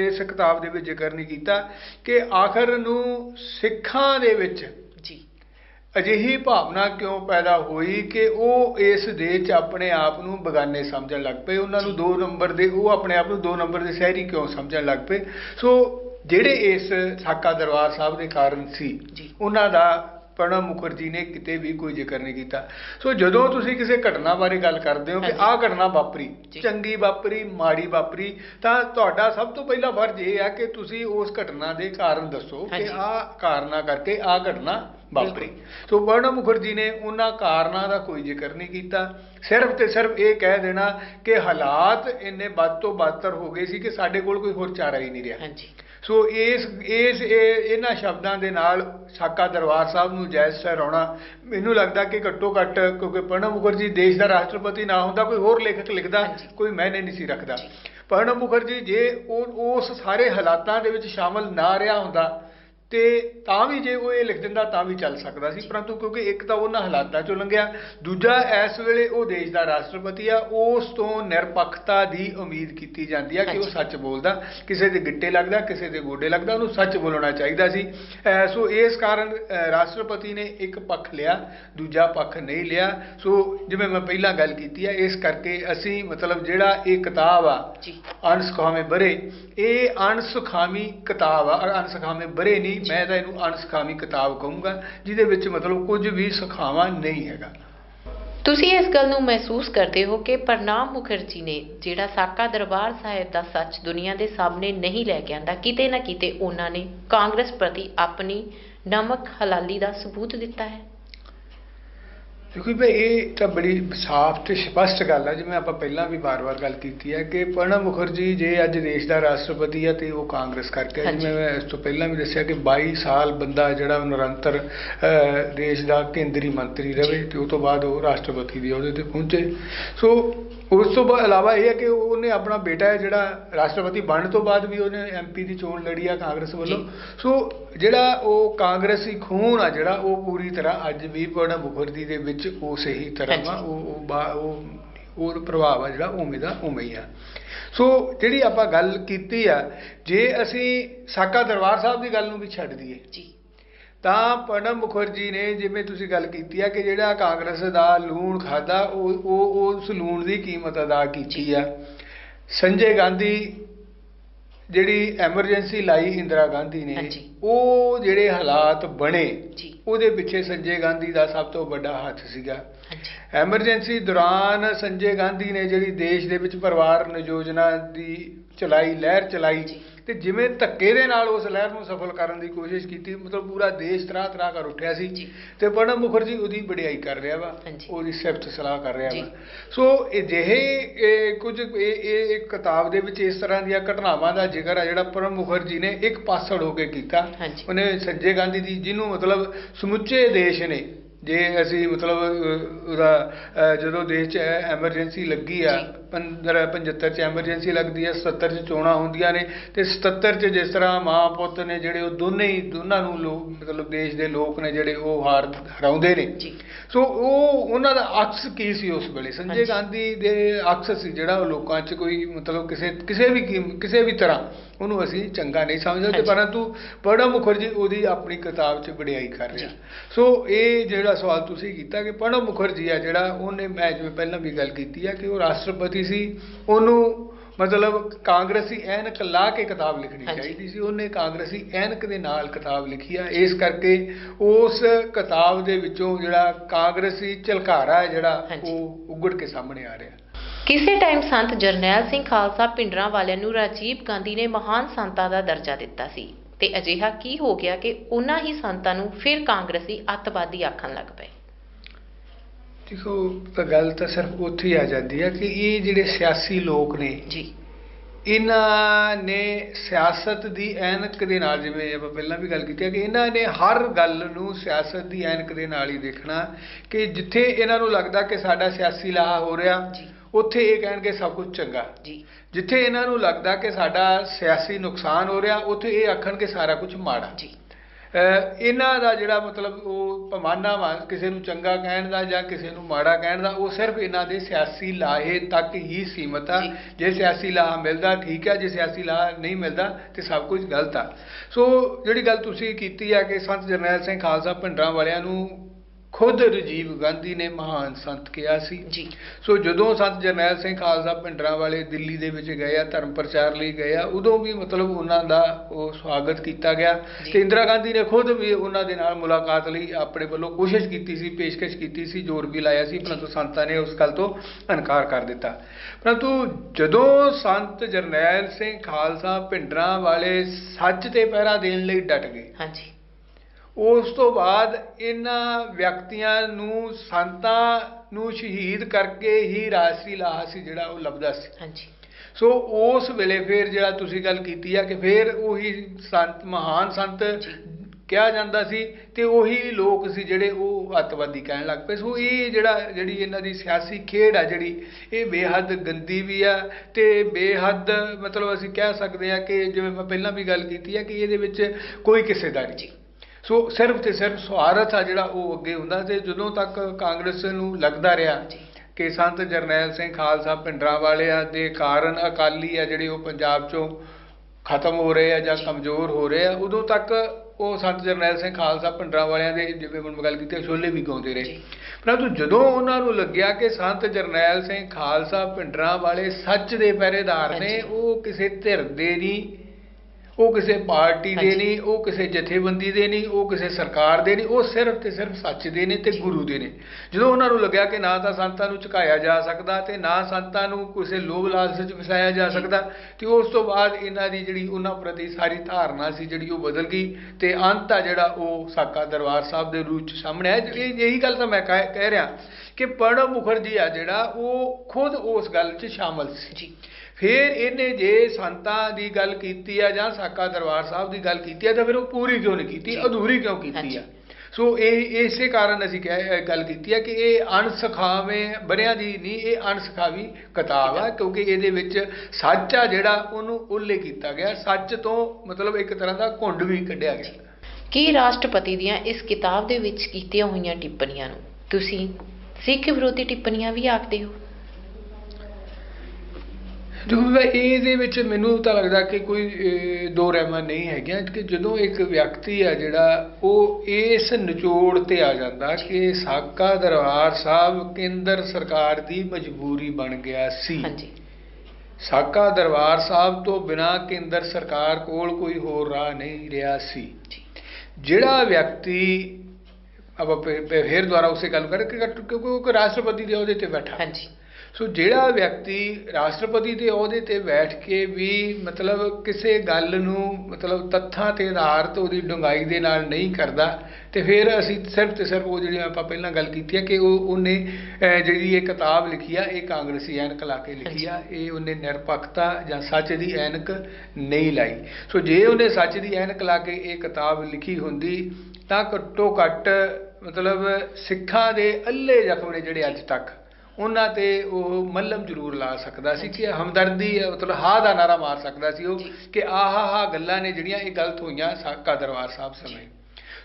B: ਇਸ ਕਿਤਾਬ ਦੇ ਵਿੱਚ ਜ਼ਿਕਰ ਨਹੀਂ ਕੀਤਾ ਕਿ ਆਖਰ ਨੂੰ ਸਿੱਖਾਂ ਦੇ ਵਿੱਚ ਅਜਿਹੀ ਭਾਵਨਾ ਕਿਉਂ ਪੈਦਾ ਹੋਈ ਕਿ ਉਹ ਇਸ ਦੇਸ਼ 'ਚ ਆਪਣੇ ਆਪ ਨੂੰ ਬਗਾਨੇ ਸਮਝਣ ਲੱਗ ਪਏ ਉਹਨਾਂ ਨੂੰ। ਦੋ ਨੰਬਰ ਦੇ ਉਹ ਆਪਣੇ ਆਪ ਨੂੰ ਦੋ ਨੰਬਰ ਦੇ ਸ਼ਹਿਰੀ ਕਿਉਂ ਸਮਝਣ ਲੱਗ ਪਏ ਸੋ ਜਿਹੜੇ ਇਸ ਸਾਕਾ ਦਰਬਾਰ ਸਾਹਿਬ ਦੇ ਕਾਰਨ ਸੀ। ਉਹਨਾਂ ਦਾ ਪ੍ਰਣਬ ਮੁਖਰਜੀ ਨੇ ਕਿਤੇ ਵੀ ਕੋਈ ਜ਼ਿਕਰ ਨਹੀਂ ਕੀਤਾ ਸੋ ਜਦੋਂ ਤੁਸੀਂ ਕਿਸੇ ਘਟਨਾ ਬਾਰੇ ਗੱਲ ਕਰਦੇ ਹੋ ਕਿ। ਆਹ ਘਟਨਾ ਵਾਪਰੀ। ਚੰਗੀ ਵਾਪਰੀ ਮਾੜੀ ਵਾਪਰੀ ਤਾਂ ਤੁਹਾਡਾ ਸਭ ਤੋਂ ਪਹਿਲਾ ਫਰਜ਼ ਇਹ ਹੈ ਕਿ ਤੁਸੀਂ ਉਸ ਘਟਨਾ ਦੇ ਕਾਰਨ ਦੱਸੋ ਕਿ। ਆਹ ਕਾਰਨਾਂ ਕਰਕੇ ਆਹ ਘਟਨਾ ਵਾਪਰੀ ਸੋ ਪ੍ਰਣਬ ਮੁਖਰਜੀ ਨੇ ਉਹਨਾਂ ਕਾਰਨਾਂ ਦਾ ਕੋਈ ਜ਼ਿਕਰ ਨਹੀਂ ਕੀਤਾ। ਸਿਰਫ ਤੇ ਸਿਰਫ ਇਹ ਕਹਿ ਦੇਣਾ ਕਿ ਹਾਲਾਤ ਇੰਨੇ ਵੱਧ ਤੋਂ ਬਦਤਰ ਹੋ ਗਏ ਸੀ ਕਿ ਸਾਡੇ ਕੋਲ ਕੋਈ ਹੋਰ ਚਾਰਾ ਹੀ ਨਹੀਂ ਰਿਹਾ।
A: ਹਾਂਜੀ।
B: ਸੋ ਇਸ ਇਸ ਇਹ- ਇਹਨਾਂ ਸ਼ਬਦਾਂ ਦੇ ਨਾਲ ਸਾਕਾ ਦਰਬਾਰ ਸਾਹਿਬ ਨੂੰ ਜਾਇਜ਼ ਠਹਿਰਾਉਣਾ ਮੈਨੂੰ ਲੱਗਦਾ ਕਿ ਘੱਟੋ ਘੱਟ ਕਿਉਂਕਿ ਪ੍ਰਣਬ ਮੁਖਰਜੀ ਦੇਸ਼ ਦਾ ਰਾਸ਼ਟਰਪਤੀ ਨਾ ਹੁੰਦਾ ਕੋਈ ਹੋਰ ਲੇਖਕ ਲਿਖਦਾ। ਕੋਈ ਮਾਇਨੇ ਨਹੀਂ ਸੀ ਰੱਖਦਾ। ਪ੍ਰਣਬ ਮੁਖਰਜੀ ਜੇ ਉਹ ਉਸ ਸਾਰੇ ਹਾਲਾਤਾਂ ਦੇ ਵਿੱਚ ਸ਼ਾਮਲ ਨਾ ਰਿਹਾ ਹੁੰਦਾ ਤੇ ਤਾਂ ਵੀ ਜੇ ਉਹ ਇਹ ਲਿਖ ਦਿੰਦਾ ਤਾਂ ਵੀ ਚੱਲ ਸਕਦਾ ਸੀ ਪਰੰਤੂ ਕਿਉਂਕਿ ਇੱਕ ਤਾਂ ਉਹਨਾਂ ਹਾਲਾਤਾਂ ਚੋਂ ਲੰਘਿਆ ਦੂਜਾ ਇਸ ਵੇਲੇ ਉਹ ਦੇਸ਼ ਦਾ ਰਾਸ਼ਟਰਪਤੀ ਆ ਉਸ ਤੋਂ ਨਿਰਪੱਖਤਾ ਦੀ ਉਮੀਦ ਕੀਤੀ ਜਾਂਦੀ ਆ ਕਿ ਉਹ। ਸੱਚ ਬੋਲਦਾ ਕਿਸੇ ਦੇ ਗਿੱਟੇ ਲੱਗਦਾ ਕਿਸੇ ਦੇ ਗੋਡੇ ਲੱਗਦਾ ਉਹਨੂੰ ਸੱਚ ਬੋਲਣਾ ਚਾਹੀਦਾ ਸੀ। ਸੋ ਇਸ ਕਾਰਨ ਰਾਸ਼ਟਰਪਤੀ ਨੇ ਇੱਕ ਪੱਖ ਲਿਆ ਦੂਜਾ ਪੱਖ ਨਹੀਂ ਲਿਆ। ਸੋ ਜਿਵੇਂ ਮੈਂ ਪਹਿਲਾਂ ਗੱਲ ਕੀਤੀ ਹੈ ਇਸ ਕਰਕੇ ਅਸੀਂ ਮਤਲਬ ਜਿਹੜਾ ਇਹ ਕਿਤਾਬ ਆ
A: ਜੀ।
B: ਅਨਸੁਖਾਵੇਂ ਬਰੇ ਇਹ ਅਨਸੁਖਾਵੀ ਕਿਤਾਬ ਆ ਅਨਸੁਖਾਵੇਂ ਬਰੇ ਨਹੀਂ ਮੈਂ ਤਾਂ ਇਹਨੂੰ ਅਨਸੁਖਾਵੀ ਕਿਤਾਬ ਕਹੂੰਗਾ ਜਿਹਦੇ ਵਿੱਚ ਮਤਲਬ ਕੁਝ ਵੀ ਸੁਖਾਵਾਂ ਨਹੀਂ ਹੈਗਾ।
A: ਤੁਸੀਂ ਇਸ ਗੱਲ ਨੂੰ ਮਹਿਸੂਸ ਕਰਦੇ ਹੋ ਕਿ ਪ੍ਰਣਾਮ ਮੁਖਰਜੀ ਨੇ ਜਿਹੜਾ ਸਾਕਾ ਦਰਬਾਰ ਸਾਹਿਬ ਦਾ ਸੱਚ ਦੁਨੀਆ ਦੇ ਸਾਹਮਣੇ ਨਹੀਂ ਲੈ ਕੇ ਆਂਦਾ ਕਿਤੇ ਨਾ ਕਿਤੇ ਉਹਨਾਂ ਨੇ ਕਾਂਗਰਸ ਪ੍ਰਤੀ ਆਪਣੀ ਨਮਕ ਹਲਾਲੀ ਦਾ ਸਬੂਤ ਦਿੱਤਾ ਹੈ।
B: ਕਿਉਂਕਿ ਭਈ ਇਹ ਤਾਂ ਬੜੀ ਸਾਫ਼ ਤੇ ਸਪਸ਼ਟ ਗੱਲ ਹੈ ਜਿਵੇਂ ਆਪਾਂ ਪਹਿਲਾਂ ਵੀ ਵਾਰ-ਵਾਰ ਗੱਲ ਕੀਤੀ ਹੈ ਕਿ ਪ੍ਰਣਬ ਮੁਖਰਜੀ ਜੇ ਅੱਜ ਦੇਸ਼ ਦਾ ਰਾਸ਼ਟਰਪਤੀ ਹੈ ਤੇ ਉਹ ਕਾਂਗਰਸ ਕਰਕੇ ਹੈ। ਜਿਵੇਂ ਮੈਂ ਇਸ ਤੋਂ ਪਹਿਲਾਂ ਵੀ ਦੱਸਿਆ ਕਿ 22 ਸਾਲ ਬੰਦਾ ਜਿਹੜਾ ਉਹ ਨਿਰੰਤਰ ਦੇਸ਼ ਦਾ ਕੇਂਦਰੀ ਮੰਤਰੀ ਰਹੇ। ਤੇ ਉਸ ਤੋਂ ਬਾਅਦ ਉਹ ਰਾਸ਼ਟਰਪਤੀ ਦੀ ਅਹੁਦੇ ਤੇ ਪਹੁੰਚੇ ਸੋ ਉਸ ਤੋਂ ਬਾ- ਇਲਾਵਾ ਇਹ ਹੈ ਕਿ ਉਹਨੇ ਆਪਣਾ ਬੇਟਾ ਹੈ ਜਿਹੜਾ ਰਾਸ਼ਟਰਪਤੀ ਬਣਨ ਤੋਂ ਬਾਅਦ ਵੀ ਉਹਨੇ ਐਮਪੀ ਦੀ ਚੋਣ ਲੜੀ ਆ ਕਾਂਗਰਸ ਵੱਲੋਂ। ਸੋ ਜਿਹੜਾ ਉਹ ਕਾਂਗਰਸੀ ਖੂਨ ਆ ਜਿਹੜਾ ਉਹ ਪੂਰੀ ਤਰ੍ਹਾਂ ਅੱਜ ਵੀ ਪ੍ਰਣਬ ਮੁਖਰਜੀ ਦੇ ਵਿੱਚ ਉਸ ਹੀ ਤਰ੍ਹਾਂ ਆ। ਉਹ ਉਹ ਉਹ ਪ੍ਰਭਾਵ ਆ ਜਿਹੜਾ ਉਵੇਂ ਦਾ ਉਵੇਂ ਹੀ ਆ ਸੋ ਜਿਹੜੀ ਆਪਾਂ ਗੱਲ ਕੀਤੀ ਆ ਜੇ ਅਸੀਂ ਸਾਕਾ ਦਰਬਾਰ ਸਾਹਿਬ ਦੀ ਗੱਲ ਨੂੰ ਵੀ ਛੱਡ ਦਈਏ
A: ਜੀ
B: ਤਾਂ ਪ੍ਰਣਬ ਮੁਖਰਜੀ ਨੇ ਜਿਵੇਂ ਤੁਸੀਂ ਗੱਲ ਕੀਤੀ ਆ ਕਿ ਜਿਹੜਾ ਕਾਂਗਰਸ ਦਾ ਲੂਣ ਖਾਦਾ ਉਹ ਉਹ ਉਸ ਲੂਣ ਦੀ ਕੀਮਤ ਅਦਾ ਕੀਤੀ ਆ ਸੰਜੇ ਗਾਂਧੀ ਜਿਹੜੀ ਐਮਰਜੈਂਸੀ ਲਾਈ ਇੰਦਰਾ ਗਾਂਧੀ ਨੇ। ਉਹ ਜਿਹੜੇ ਹਾਲਾਤ ਬਣੇ ਉਹਦੇ ਪਿੱਛੇ ਸੰਜੇ ਗਾਂਧੀ ਦਾ ਸਭ ਤੋਂ ਵੱਡਾ ਹੱਥ ਸੀਗਾ ਐਮਰਜੈਂਸੀ ਦੌਰਾਨ ਸੰਜੇ ਗਾਂਧੀ ਨੇ ਜਿਹੜੀ ਦੇਸ਼ ਦੇ ਵਿੱਚ ਪਰਿਵਾਰ ਨਿਯੋਜਨਾ ਦੀ ਚਲਾਈ ਲਹਿਰ ਚਲਾਈ। ਤੇ ਜਿਵੇਂ ਧੱਕੇ ਦੇ ਨਾਲ ਉਸ ਲਹਿਰ ਨੂੰ ਸਫਲ ਕਰਨ ਦੀ ਕੋਸ਼ਿਸ਼ ਕੀਤੀ ਮਤਲਬ ਪੂਰਾ ਦੇਸ਼ ਤਰਾ ਤਰਾ ਕਰ ਉੱਠਿਆ ਸੀ। ਤੇ ਪ੍ਰਣਬ ਮੁਖਰਜੀ ਉਹਦੀ ਵਡਿਆਈ ਕਰ ਰਿਹਾ ਵਾ। ਉਹਦੀ ਸਿਫਤ ਸਲਾਹ ਕਰ ਰਿਹਾ। ਵਾ ਸੋ ਅਜਿਹੇ ਕੁਝ ਇਹ ਇਹ ਇੱਕ ਕਿਤਾਬ ਦੇ ਵਿੱਚ ਇਸ ਤਰ੍ਹਾਂ ਦੀਆਂ ਘਟਨਾਵਾਂ ਦਾ ਜ਼ਿਕਰ ਆ ਜਿਹੜਾ ਪ੍ਰਣਬ ਮੁਖਰਜੀ ਨੇ ਇੱਕ ਪਾਸੜ ਹੋ ਕੇ ਕੀਤਾ। ਉਹਨੇ ਸੰਜੇ ਗਾਂਧੀ ਦੀ ਜਿਹਨੂੰ ਮਤਲਬ ਸਮੁੱਚੇ ਦੇਸ਼ ਨੇ ਜੇ ਅਸੀਂ ਮਤਲਬ ਉਹਦਾ ਜਦੋਂ ਦੇਸ਼ 'ਚ ਐਮਰਜੈਂਸੀ ਲੱਗੀ ਆ। 15 75 'ਚ ਐਮਰਜੈਂਸੀ ਲੱਗਦੀ ਹੈ 77 'ਚ ਚੋਣਾਂ ਹੁੰਦੀਆਂ ਨੇ ਤੇ 77 'ਚ ਜਿਸ ਤਰ੍ਹਾਂ ਮਾਂ ਪੁੱਤ ਨੇ ਜਿਹੜੇ ਉਹ ਦੋਨੇ ਹੀ ਦੋਨਾਂ ਨੂੰ ਲੋਕ ਮਤਲਬ ਦੇਸ਼ ਦੇ ਲੋਕ ਨੇ ਜਿਹੜੇ ਉਹ ਹਾਰ ਹਰਾਉਂਦੇ ਨੇ ਸੋ ਉਹ ਉਹਨਾਂ ਦਾ ਅਕਸ ਕੀ ਸੀ ਉਸ ਵੇਲੇ ਸੰਜੇ। ਗਾਂਧੀ ਦੇ ਅਕਸ ਸੀ ਜਿਹੜਾ ਉਹ ਲੋਕਾਂ 'ਚ ਕੋਈ ਮਤਲਬ ਕਿਸੇ ਕਿਸੇ ਵੀ ਕਿਸੇ ਵੀ ਤਰ੍ਹਾਂ ਉਹਨੂੰ ਅਸੀਂ ਚੰਗਾ ਨਹੀਂ ਸਮਝਦੇ ਤੇ। ਪਰੰਤੂ ਪ੍ਰਣਬ ਮੁਖਰਜੀ ਉਹਦੀ ਆਪਣੀ ਕਿਤਾਬ 'ਚ ਵਡਿਆਈ ਕਰ ਰਿਹਾ। ਸੋ ਇਹ ਜਿਹੜਾ ਸਵਾਲ ਤੁਸੀਂ ਕੀਤਾ ਕਿ ਪ੍ਰਣਬ ਮੁਖਰਜੀ ਆ ਜਿਹੜਾ ਉਹਨੇ ਮੈਂ ਜਿਵੇਂ ਪਹਿਲਾਂ ਵੀ ਗੱਲ ਕੀਤੀ ਆ ਕਿ ਉਹ ਰਾਸ਼ਟਰਪਤੀ ਸੀ ਉਹਨੂੰ ਮਤਲਬ ਕਾਂਗਰਸੀ ਐਨਕ ਲਾ ਕੇ ਕਿਤਾਬ ਲਿਖਣੀ। ਚਾਹੀਦੀ ਸੀ ਉਹਨੇ ਕਾਂਗਰਸੀ ਐਨਕ ਦੇ ਨਾਲ ਕਿਤਾਬ ਲਿਖੀ ਆ ਇਸ ਕਰਕੇ ਉਸ ਕਿਤਾਬ ਦੇ ਵਿੱਚੋਂ ਜਿਹੜਾ ਕਾਂਗਰਸੀ ਝਲਕਾਰਾ ਹੈ ਜਿਹੜਾ। ਉਹ ਉੱਗੜ ਕੇ ਸਾਹਮਣੇ ਆ ਰਿਹਾ
A: ਕਿਸੇ ਟਾਈਮ ਸੰਤ ਜਰਨੈਲ ਸਿੰਘ ਖਾਲਸਾ ਪਿੰਡਰਾਂ ਵਾਲਿਆਂ ਨੂੰ ਰਾਜੀਵ ਗਾਂਧੀ ਨੇ ਮਹਾਨ ਸੰਤਾਂ ਦਾ ਦਰਜਾ ਦਿੱਤਾ ਸੀ ਤੇ ਅਜਿਹਾ ਕੀ ਹੋ ਗਿਆ ਕਿ ਉਹਨਾਂ ਹੀ ਸੰਤਾਂ ਨੂੰ ਫਿਰ ਕਾਂਗਰਸੀ ਅੱਤਵਾਦੀ ਆਖਣ ਲੱਗ ਪਏ
B: ਦੇਖੋ ਤਾਂ ਗੱਲ ਤਾਂ ਸਿਰਫ ਉੱਥੇ ਹੀ ਆ ਜਾਂਦੀ ਹੈ ਕਿ ਇਹ ਜਿਹੜੇ ਸਿਆਸੀ ਲੋਕ ਨੇ
A: ਜੀ।
B: ਇਹਨਾਂ ਨੇ ਸਿਆਸਤ ਦੀ ਐਨਕ ਦੇ ਨਾਲ ਜਿਵੇਂ ਆਪਾਂ ਪਹਿਲਾਂ ਵੀ ਗੱਲ ਕੀਤੀ ਹੈ ਕਿ ਇਹਨਾਂ ਨੇ ਹਰ ਗੱਲ ਨੂੰ ਸਿਆਸਤ ਦੀ ਐਨਕ ਦੇ ਨਾਲ ਹੀ ਦੇਖਣਾ ਕਿ ਜਿੱਥੇ ਇਹਨਾਂ ਨੂੰ ਲੱਗਦਾ ਕਿ ਸਾਡਾ ਸਿਆਸੀ ਲਾਹਾ ਹੋ ਰਿਹਾ
A: ਜੀ।
B: ਉੱਥੇ ਇਹ ਕਹਿਣਗੇ ਸਭ ਕੁਝ ਚੰਗਾ।
A: ਜੀ।
B: ਜਿੱਥੇ ਇਹਨਾਂ ਨੂੰ ਲੱਗਦਾ ਕਿ ਸਾਡਾ ਸਿਆਸੀ ਨੁਕਸਾਨ ਹੋ ਰਿਹਾ ਉੱਥੇ ਇਹ ਆਖਣਗੇ ਸਾਰਾ ਕੁਝ ਮਾੜਾ।
A: ਜੀ।
B: ਇਹਨਾਂ ਦਾ ਜਿਹੜਾ ਮਤਲਬ ਉਹ ਪਮਾਨਾ ਵਾ ਕਿਸੇ ਨੂੰ ਚੰਗਾ ਕਹਿਣ ਦਾ ਜਾਂ ਕਿਸੇ ਨੂੰ ਮਾੜਾ ਕਹਿਣ ਦਾ ਉਹ ਸਿਰਫ ਇਹਨਾਂ ਦੇ ਸਿਆਸੀ ਲਾਹੇ ਤੱਕ ਹੀ ਸੀਮਤ ਆ
A: ਜੀ।
B: ਸਿਆਸੀ ਲਾਹਾ ਮਿਲਦਾ ਠੀਕ ਆ ਜੇ ਸਿਆਸੀ ਲਾਹਾ ਨਹੀਂ ਮਿਲਦਾ ਤੇ ਸਭ ਕੁਝ ਗਲਤ ਆ ਸੋ ਜਿਹੜੀ ਗੱਲ ਤੁਸੀਂ ਕੀਤੀ ਆ ਕਿ ਸੰਤ ਜਰਨੈਲ ਸਿੰਘ ਖਾਲਸਾ ਭਿੰਡਰਾਂ ਵਾਲਿਆਂ ਨੂੰ ਖੁਦ ਰਾਜੀਵ ਗਾਂਧੀ ਨੇ ਮਹਾਨ ਸੰਤ ਕਿਹਾ ਸੀ।
A: ਜੀ।
B: ਸੋ ਜਦੋਂ ਸੰਤ ਜਰਨੈਲ ਸਿੰਘ ਖਾਲਸਾ ਭਿੰਡਰਾਂ ਵਾਲੇ ਦਿੱਲੀ ਦੇ ਵਿੱਚ ਗਏ ਆ ਧਰਮ ਪ੍ਰਚਾਰ ਲਈ ਗਏ ਆ ਉਦੋਂ ਵੀ ਮਤਲਬ ਉਹਨਾਂ ਦਾ ਉਹ ਸਵਾਗਤ ਕੀਤਾ ਗਿਆ। ਤੇ ਇੰਦਰਾ ਗਾਂਧੀ ਨੇ ਖੁਦ ਵੀ ਉਹਨਾਂ ਦੇ ਨਾਲ ਮੁਲਾਕਾਤ ਲਈ ਆਪਣੇ ਵੱਲੋਂ ਕੋਸ਼ਿਸ਼ ਕੀਤੀ ਸੀ ਪੇਸ਼ਕਸ਼ ਕੀਤੀ ਸੀ ਜ਼ੋਰ ਵੀ ਲਾਇਆ ਸੀ ਪਰੰਤੂ ਸੰਤਾਂ ਨੇ ਉਸ ਗੱਲ ਤੋਂ ਇਨਕਾਰ ਕਰ ਦਿੱਤਾ। ਪਰੰਤੂ ਜਦੋਂ ਸੰਤ ਜਰਨੈਲ ਸਿੰਘ ਖਾਲਸਾ ਭਿੰਡਰਾਂ ਵਾਲੇ ਸੱਚ ਤੇ ਪਹਿਰਾ ਦੇਣ ਲਈ ਡਟ ਗਏ
A: ਹਾਂਜੀ।
B: ਉਸ ਤੋਂ ਬਾਅਦ ਇਹਨਾਂ ਵਿਅਕਤੀਆਂ ਨੂੰ ਸੰਤਾਂ ਨੂੰ ਸ਼ਹੀਦ ਕਰਕੇ ਹੀ ਰਾਸ਼ਟਰੀ ਲਾਹਾ ਸੀ ਜਿਹੜਾ ਉਹ ਲੱਭਦਾ ਸੀ।
A: ਹਾਂਜੀ।
B: ਸੋ ਉਸ ਵੇਲੇ ਫਿਰ ਜਿਹੜਾ ਤੁਸੀਂ ਗੱਲ ਕੀਤੀ ਆ ਕਿ ਫਿਰ ਉਹੀ ਸੰਤ ਮਹਾਨ ਸੰਤ। ਕਿਹਾ ਜਾਂਦਾ ਸੀ ਤੇ ਉਹੀ ਲੋਕ ਸੀ ਜਿਹੜੇ ਉਹ ਅੱਤਵਾਦੀ ਕਹਿਣ ਲੱਗ ਪਏ। ਸੋ ਇਹ ਜਿਹੜਾ ਜਿਹੜੀ ਇਹਨਾਂ ਦੀ ਸਿਆਸੀ ਖੇਡ ਆ ਜਿਹੜੀ ਇਹ ਬੇਹੱਦ ਗੰਦੀ ਵੀ ਆ ਤੇ ਬੇਹੱਦ ਮਤਲਬ ਅਸੀਂ ਕਹਿ ਸਕਦੇ ਆ ਕਿ ਜਿਵੇਂ ਮੈਂ ਪਹਿਲਾਂ ਵੀ ਗੱਲ ਕੀਤੀ ਆ ਕਿ ਇਹਦੇ ਵਿੱਚ ਕੋਈ ਕਿਸੇਦਾਰੀ
A: ਜੀ।
B: ਸੋ ਸਿਰਫ ਤੇ ਸਿਰਫ ਸਵਾਰਥ ਆ ਜਿਹੜਾ ਉਹ ਅੱਗੇ ਹੁੰਦਾ ਤੇ ਜਦੋਂ ਤੱਕ ਕਾਂਗਰਸ ਨੂੰ ਲੱਗਦਾ ਰਿਹਾ ਕਿ ਸੰਤ ਜਰਨੈਲ ਸਿੰਘ ਖਾਲਸਾ ਭਿੰਡਰਾਂ ਵਾਲਿਆਂ ਦੇ ਕਾਰਨ ਅਕਾਲੀ ਆ ਜਿਹੜੇ ਉਹ ਪੰਜਾਬ ਚੋਂ ਖਤਮ ਹੋ ਰਹੇ ਆ ਜਾਂ। ਕਮਜ਼ੋਰ ਹੋ ਰਹੇ ਆ ਉਦੋਂ ਤੱਕ ਉਹ ਸੰਤ ਜਰਨੈਲ ਸਿੰਘ ਖਾਲਸਾ ਭਿੰਡਰਾਂ ਵਾਲਿਆਂ ਦੇ ਜਿਵੇਂ ਹੁਣ ਗੱਲ ਕੀਤੀ ਛੋਲੇ ਵੀ ਗਾਉਂਦੇ ਰਹੇ। ਪਰੰਤੂ ਜਦੋਂ ਉਹਨਾਂ ਨੂੰ ਲੱਗਿਆ ਕਿ ਸੰਤ ਜਰਨੈਲ ਸਿੰਘ ਖਾਲਸਾ ਭਿੰਡਰਾਂ ਵਾਲੇ ਸੱਚ ਦੇ ਪਹਿਰੇਦਾਰ ਨੇ। ਉਹ ਕਿਸੇ ਧਿਰ ਦੇ ਨਹੀਂ ਉਹ ਕਿਸੇ ਪਾਰਟੀ ਦੇ। ਨਹੀਂ ਉਹ ਕਿਸੇ ਜਥੇਬੰਦੀ ਦੇ ਨਹੀਂ ਉਹ ਕਿਸੇ ਸਰਕਾਰ ਦੇ ਨਹੀਂ ਉਹ ਸਿਰਫ ਤੇ ਸਿਰਫ ਸੱਚ ਦੇ ਨੇ ਤੇ ਗੁਰੂ ਦੇ ਨੇ। ਜਦੋਂ ਉਹਨਾਂ ਨੂੰ ਲੱਗਿਆ ਕਿ ਨਾ ਤਾਂ ਸੰਤਾਂ ਨੂੰ ਝੁਕਾਇਆ ਜਾ ਸਕਦਾ ਤੇ ਨਾ ਸੰਤਾਂ ਨੂੰ ਕਿਸੇ ਲੋਭ ਲਾਲਚ ਵਿੱਚ ਫਸਾਇਆ ਜਾ। ਸਕਦਾ ਤੇ ਉਸ ਤੋਂ ਬਾਅਦ ਇਹਨਾਂ ਦੀ ਜਿਹੜੀ ਉਹਨਾਂ ਪ੍ਰਤੀ ਸਾਰੀ ਧਾਰਨਾ ਸੀ ਜਿਹੜੀ ਉਹ ਬਦਲ ਗਈ ਤੇ ਅੰਤ ਆ ਜਿਹੜਾ ਉਹ ਸਾਕਾ ਦਰਬਾਰ ਸਾਹਿਬ ਦੇ ਰੂਪ ਚ ਸਾਹਮਣੇ ਆਇਆ। ਇਹ ਇਹੀ ਗੱਲ ਤਾਂ ਮੈਂ ਕਹਿ ਕਹਿ ਰਿਹਾ ਕਿ ਪ੍ਰਣਬ ਮੁਖਰਜੀ ਆ ਜਿਹੜਾ ਉਹ ਖੁਦ ਉਸ ਗੱਲ 'ਚ ਸ਼ਾਮਲ ਸੀ।
A: ਜੀ।
B: ਫਿਰ ਇਹਨੇ ਜੇ ਸੰਤਾਂ ਦੀ ਗੱਲ ਕੀਤੀ ਆ ਜਾਂ ਸਾਕਾ ਦਰਬਾਰ ਸਾਹਿਬ ਦੀ ਗੱਲ ਕੀਤੀ ਆ ਤਾਂ ਫਿਰ ਉਹ ਪੂਰੀ ਕਿਉਂ ਨਹੀਂ ਕੀਤੀ। ਅਧੂਰੀ ਕਿਉਂ ਕੀਤੀ। ਆ? ਸੋ ਇਹ ਇਸੇ ਕਾਰਨ ਅਸੀਂ ਕਹਿ ਗੱਲ ਕੀਤੀ ਹੈ ਕਿ ਇਹ ਅਣਸਖਾਵੇਂ ਬਰਿਆਂ ਦੀ ਨਹੀਂ ਇਹ ਅਣਸਖਾਵੀ ਕਿਤਾਬ ਆ ਕਿਉਂਕਿ ਇਹਦੇ ਵਿੱਚ ਸੱਚ ਆ ਜਿਹੜਾ ਉਹਨੂੰ ਉੱਲੇ ਕੀਤਾ ਗਿਆ। ਸੱਚ ਤੋਂ ਮਤਲਬ ਇੱਕ ਤਰ੍ਹਾਂ ਦਾ ਘੁੰਡ ਵੀ ਕੱਢਿਆ ਗਿਆ।
A: ਕੀ ਰਾਸ਼ਟਰਪਤੀ ਦੀਆਂ ਇਸ ਕਿਤਾਬ ਦੇ ਵਿੱਚ ਕੀਤੀਆਂ ਹੋਈਆਂ ਟਿੱਪਣੀਆਂ ਨੂੰ ਤੁਸੀਂ ਸਿੱਖ ਵਿਰੋਧੀ ਟਿੱਪਣੀਆਂ ਵੀ ਆਖਦੇ ਹੋ?
B: ਜੋ ਇਹਦੇ ਵਿੱਚ ਮੈਨੂੰ ਤਾਂ ਲੱਗਦਾ ਕਿ ਕੋਈ ਦੋ ਰਹਿਮਾ ਨਹੀਂ ਹੈਗੀਆਂ ਕਿ ਜਦੋਂ ਇੱਕ ਵਿਅਕਤੀ ਆ ਜਿਹੜਾ ਉਹ ਇਸ ਨਿਚੋੜ ਤੇ ਆ ਜਾਂਦਾ ਕਿ ਸਾਕਾ ਦਰਬਾਰ ਸਾਹਿਬ ਕੇਂਦਰ ਸਰਕਾਰ ਦੀ ਮਜਬੂਰੀ ਬਣ ਗਿਆ ਸੀ।
A: ਹਾਂਜੀ।
B: ਸਾਕਾ ਦਰਬਾਰ ਸਾਹਿਬ ਤੋਂ ਬਿਨਾ ਕੇਂਦਰ ਸਰਕਾਰ ਕੋਲ ਕੋਈ ਹੋਰ ਰਾਹ ਨਹੀਂ ਰਿਹਾ ਸੀ। ਜਿਹੜਾ ਵਿਅਕਤੀ ਆਪਾਂ ਫਿਰ ਦੁਬਾਰਾ ਉਸੇ ਗੱਲ ਕਰ ਕਿ ਕਿਉਂਕਿ ਉਹ ਰਾਸ਼ਟਰਪਤੀ ਦੇ ਅਹੁਦੇ ਤੇ ਬੈਠਾ।
A: ਹਾਂਜੀ।
B: ਸੋ ਜਿਹੜਾ ਵਿਅਕਤੀ ਰਾਸ਼ਟਰਪਤੀ ਦੇ ਅਹੁਦੇ ਤੇ ਬੈਠ ਕੇ ਵੀ ਮਤਲਬ ਕਿਸੇ ਗੱਲ ਨੂੰ ਮਤਲਬ ਤੱਥਾਂ ਤੇ ਆਧਾਰਿਤ ਉਹਦੀ ਡੂੰਘਾਈ ਦੇ ਨਾਲ ਨਹੀਂ ਕਰਦਾ ਤੇ ਫਿਰ ਅਸੀਂ ਸਿਰਫ ਤੇ ਸਿਰਫ ਉਹ ਜਿਹੜੀ ਆਪਾਂ ਪਹਿਲਾਂ ਗੱਲ ਕੀਤੀ ਹੈ ਕਿ ਉਹ ਉਹਨੇ ਜਿਹੜੀ ਇਹ ਕਿਤਾਬ ਲਿਖੀ ਆ ਇਹ ਕਾਂਗਰਸੀ ਐਨਕ ਲਾ ਕੇ ਲਿਖੀ ਆ ਇਹ ਉਹਨੇ ਨਿਰਪੱਖਤਾ ਜਾਂ ਸੱਚ ਦੀ ਐਨਕ ਨਹੀਂ ਲਾਈ। ਸੋ ਜੇ ਉਹਨੇ ਸੱਚ ਦੀ ਐਨਕ ਲਾ ਕੇ ਇਹ ਕਿਤਾਬ ਲਿਖੀ ਹੁੰਦੀ ਤਾਂ ਘੱਟੋ ਘੱਟ ਮਤਲਬ ਸਿੱਖਾਂ ਦੇ ਅੱਲੇ ਜ਼ਖਮ ਨੇ ਜਿਹੜੇ ਅੱਜ ਤੱਕ ਉਹਨਾਂ ਤੇ ਉਹ ਮੱਲਮ ਜ਼ਰੂਰ ਲਾ ਸਕਦਾ ਸੀ ਕਿ ਹਮਦਰਦੀ ਮਤਲਬ ਹਾਂ ਦਾ ਨਾਰਾ ਮਾਰ ਸਕਦਾ ਸੀ ਉਹ। ਕਿ ਆਹਾ ਹਾ ਗੱਲਾਂ ਨੇ ਜਿਹੜੀਆਂ ਇਹ ਗਲਤ ਹੋਈਆਂ ਸਾਕਾ ਦਰਬਾਰ ਸਾਹਿਬ ਸਮੇਂ।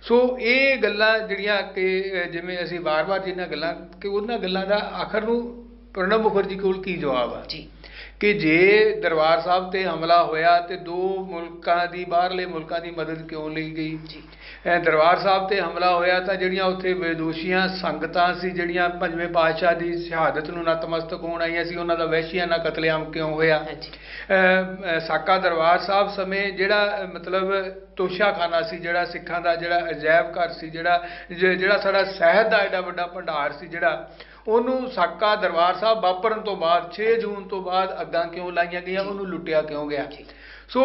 B: ਸੋ ਇਹ ਗੱਲਾਂ ਜਿਹੜੀਆਂ ਕਿ ਜਿਵੇਂ ਅਸੀਂ ਵਾਰ-ਵਾਰ ਜਿਹਨਾਂ ਗੱਲਾਂ ਕਿ ਉਹਨਾਂ ਗੱਲਾਂ ਦਾ ਆਖਰ ਨੂੰ ਪ੍ਰਣਬ ਮੁਖਰਜੀ ਕੋਲ ਕੀ ਜਵਾਬ ਆ?
A: ਜੀ।
B: ਕਿ ਜੇ ਦਰਬਾਰ ਸਾਹਿਬ ਤੇ ਹਮਲਾ ਹੋਇਆ ਤੇ ਦੋ ਮੁਲਕਾਂ ਦੀ ਬਾਹਰਲੇ ਮੁਲਕਾਂ ਦੀ ਮਦਦ ਕਿਉਂ ਲਈ ਗਈ?
A: ਜੀ।
B: ਇਹ ਦਰਬਾਰ ਸਾਹਿਬ ਤੇ ਹਮਲਾ ਹੋਇਆ ਤਾਂ ਜਿਹੜੀਆਂ ਉੱਥੇ ਬੇਦੋਸ਼ੀਆਂ ਸੰਗਤਾਂ ਸੀ ਜਿਹੜੀਆਂ ਪੰਜਵੇਂ ਪਾਤਸ਼ਾਹ ਦੀ ਸ਼ਹਾਦਤ ਨੂੰ ਨਤਮਸਤਕ ਹੋਣ ਆਈਆਂ ਸੀ ਉਹਨਾਂ ਦਾ ਵਹਿਸ਼ੀਆਨਾ ਕਤਲੇਆਮ ਕਿਉਂ ਹੋਇਆ? ਸਾਕਾ ਦਰਬਾਰ ਸਾਹਿਬ ਸਮੇਂ ਜਿਹੜਾ ਮਤਲਬ ਤੋਸ਼ਾਖਾਨਾ ਸੀ ਜਿਹੜਾ ਸਿੱਖਾਂ ਦਾ ਜਿਹੜਾ ਅਜਾਇਬ ਘਰ ਸੀ ਜਿਹੜਾ ਜਿਹੜਾ ਸਾਡਾ ਸਾਹਿਤ ਦਾ ਐਡਾ ਵੱਡਾ ਭੰਡਾਰ ਸੀ ਜਿਹੜਾ ਉਹਨੂੰ ਸਾਕਾ ਦਰਬਾਰ ਸਾਹਿਬ ਵਾਪਰਨ ਤੋਂ ਬਾਅਦ 6 ਜੂਨ ਤੋਂ ਬਾਅਦ ਅੱਗਾਂ ਕਿਉਂ ਲਾਈਆਂ ਗਈਆਂ ਉਹਨੂੰ ਲੁੱਟਿਆ ਕਿਉਂ ਗਿਆ? ਸੋ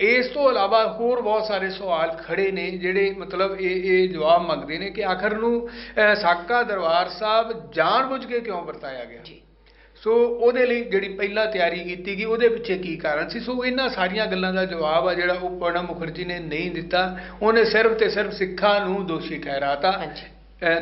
B: ਇਸ ਤੋਂ ਇਲਾਵਾ ਹੋਰ ਬਹੁਤ ਸਾਰੇ ਸਵਾਲ ਖੜੇ ਨੇ ਜਿਹੜੇ ਮਤਲਬ ਇਹ ਇਹ ਜਵਾਬ ਮੰਗਦੇ ਨੇ ਕਿ ਆਖਰ ਨੂੰ ਸਾਕਾ ਦਰਬਾਰ ਸਾਹਿਬ ਜਾਣਬੁੱਝ ਕੇ ਕਿਉਂ ਵਰਤਾਇਆ ਗਿਆ? ਸੋ ਉਹਦੇ ਲਈ ਜਿਹੜੀ ਪਹਿਲਾਂ ਤਿਆਰੀ ਕੀਤੀ ਗਈ ਉਹਦੇ ਪਿੱਛੇ ਕੀ ਕਾਰਨ ਸੀ? ਸੋ ਇਹਨਾਂ ਸਾਰੀਆਂ ਗੱਲਾਂ ਦਾ ਜਵਾਬ ਆ ਜਿਹੜਾ ਉਹ ਪ੍ਰਣਬ ਮੁਖਰਜੀ ਨੇ ਨਹੀਂ ਦਿੱਤਾ। ਉਹਨੇ ਸਿਰਫ ਤੇ ਸਿਰਫ ਸਿੱਖਾਂ ਨੂੰ ਦੋਸ਼ੀ ਠਹਿਰਾਤਾ।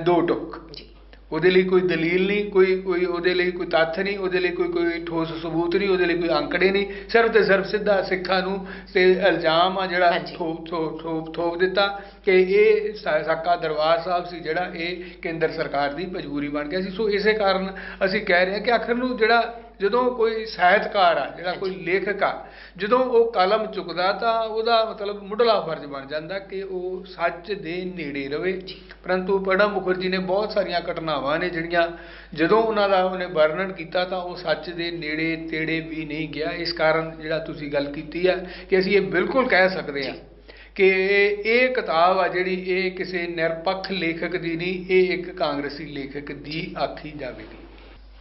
B: ਦੋ ਟੁਕ।
A: ਜੀ।
B: ਉਹਦੇ ਲਈ ਕੋਈ ਦਲੀਲ ਨਹੀਂ ਕੋਈ ਕੋਈ ਉਹਦੇ ਲਈ ਕੋਈ ਤੱਥ ਨਹੀਂ ਉਹਦੇ ਲਈ ਕੋਈ ਕੋਈ ਠੋਸ ਸਬੂਤ ਨਹੀਂ ਉਹਦੇ ਲਈ ਕੋਈ ਅੰਕੜੇ ਨਹੀਂ ਸਿਰਫ ਤੇ ਸਿਰਫ ਸਿੱਧਾ ਸਿੱਖਾਂ ਨੂੰ ਤੇ ਇਲਜ਼ਾਮ ਆ ਜਿਹੜਾ। ਥੋਪ ਥੋਪ ਥੋਪ ਥੋਪ ਦਿੱਤਾ ਕਿ ਇਹ ਸਾਕਾ ਦਰਬਾਰ ਸਾਹਿਬ ਸੀ ਜਿਹੜਾ ਇਹ ਕੇਂਦਰ ਸਰਕਾਰ ਦੀ ਮਜਬੂਰੀ ਬਣ ਗਿਆ ਸੀ ਸੋ ਇਸੇ ਕਾਰਨ ਅਸੀਂ ਕਹਿ ਰਹੇ ਹਾਂ ਕਿ ਆਖਰ ਨੂੰ ਜਿਹੜਾ ਜਦੋਂ ਕੋਈ ਸਾਹਿਤਕਾਰ ਆ ਜਿਹੜਾ ਕੋਈ ਲੇਖਕ ਆ ਜਦੋਂ ਉਹ ਕਲਮ ਚੁੱਕਦਾ ਤਾਂ ਉਹਦਾ ਮਤਲਬ ਮੁੱਢਲਾ ਫਰਜ਼ ਬਣ ਜਾਂਦਾ ਕਿ ਉਹ ਸੱਚ ਦੇ ਨੇੜੇ ਰਵੇ। ਪਰੰਤੂ ਪ੍ਰਣਬ ਮੁਖਰਜੀ ਨੇ ਬਹੁਤ ਸਾਰੀਆਂ ਘਟਨਾਵਾਂ ਨੇ ਜਿਹੜੀਆਂ ਜਦੋਂ ਉਹਨਾਂ ਦਾ ਉਹਨੇ ਵਰਣਨ ਕੀਤਾ ਤਾਂ ਉਹ ਸੱਚ ਦੇ ਨੇੜੇ ਤੇੜੇ ਵੀ ਨਹੀਂ ਗਿਆ। ਇਸ ਕਾਰਨ ਜਿਹੜਾ ਤੁਸੀਂ ਗੱਲ ਕੀਤੀ ਆ ਕਿ ਅਸੀਂ ਇਹ ਬਿਲਕੁਲ ਕਹਿ ਸਕਦੇ ਹਾਂ ਕਿ ਇਹ ਕਿਤਾਬ ਆ ਜਿਹੜੀ ਇਹ ਕਿਸੇ ਨਿਰਪੱਖ ਲੇਖਕ ਦੀ ਨਹੀਂ ਇਹ ਇੱਕ ਕਾਂਗਰਸੀ ਲੇਖਕ ਦੀ ਆਖੀ ਜਾਵੇਗੀ।